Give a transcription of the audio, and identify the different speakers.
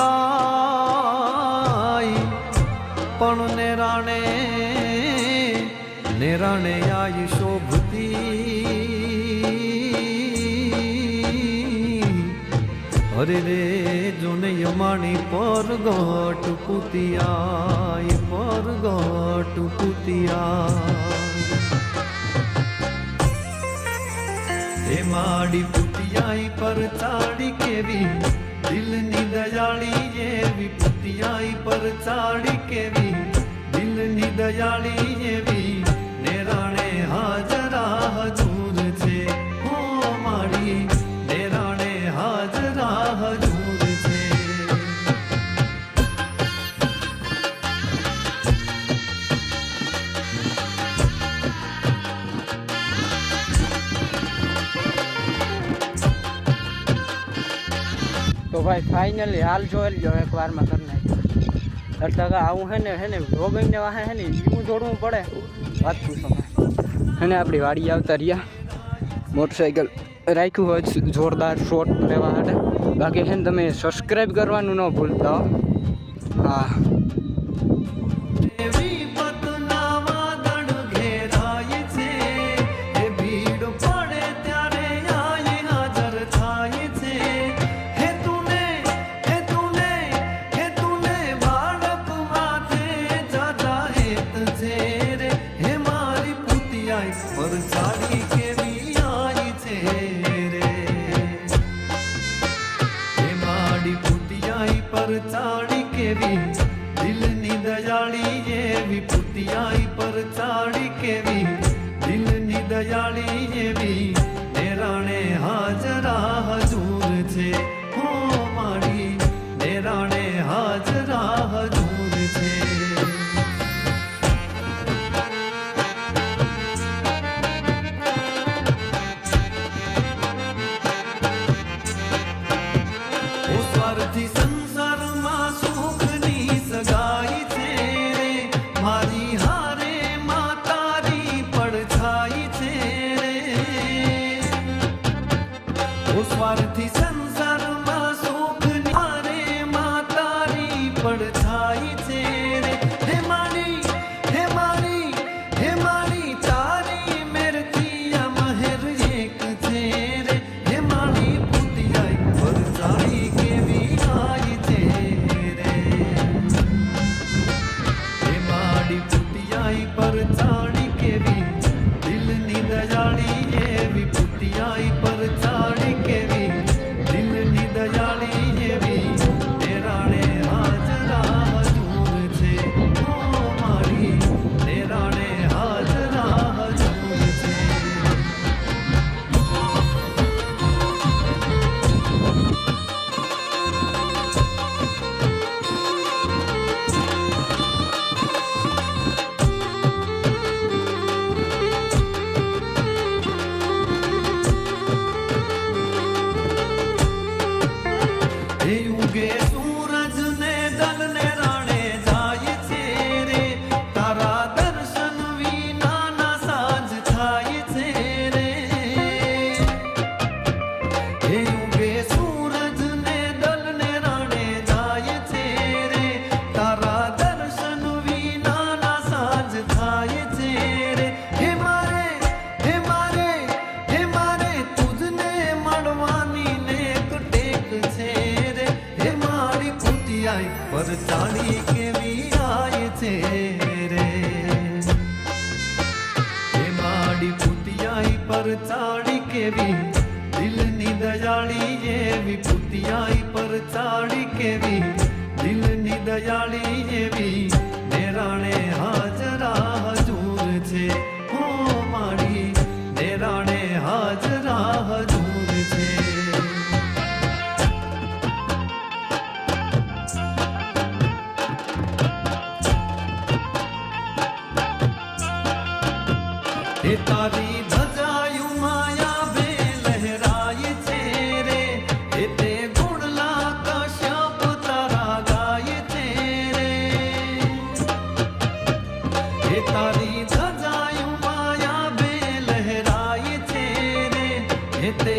Speaker 1: બાઈ. પણ નિરાણે નિરાણે આઈ શોભતી. અરે રે, જોને યમાણી પર ગોટ પુતિયા પર ગોટ પુતિયા એ માડી પુતિયાઈ પર તાડી કેવી? દિલની દયાળી એવી પુતિયાઈ પર ચાડી કેવી? દિલની દયાળી એવી
Speaker 2: તો ભાઈ ફાઇનલી હાલ જોઈ લ્યો એક વારમાં કરી નાખ્યો અડધા આવું હે ને હે ને રોગઈને વાહે હે ને એવું જોડવું પડે. વાત પૂછો હે ને, આપણી વાડી આવતા રહ્યા. મોટરસાઇકલ રાખ્યું હોય જોરદાર શોટ લેવા માટે બાકી છે ને, તમે સબસ્ક્રાઈબ કરવાનું ન ભૂલતા હો.
Speaker 1: પુતિયાઈ પર ચાડી કેવી આઈ છે રે હે માડી પુતિયાઈ પર ચાડી કેવી દિલની દયાળી એવી પુતિયાઈ પર ચાડી કેવી દિલની દયાળી એવી નેરાણે હાજરા હજૂર They will get હે માડી પુતિયાઈ પર ચાડી કેવી દિલની દયાળી એવી પુતિયાઈ પર ચાડી કેવી દિલની દયાળી એવી તારી ધજાયું માયા બે લહેરાય છે રે. તે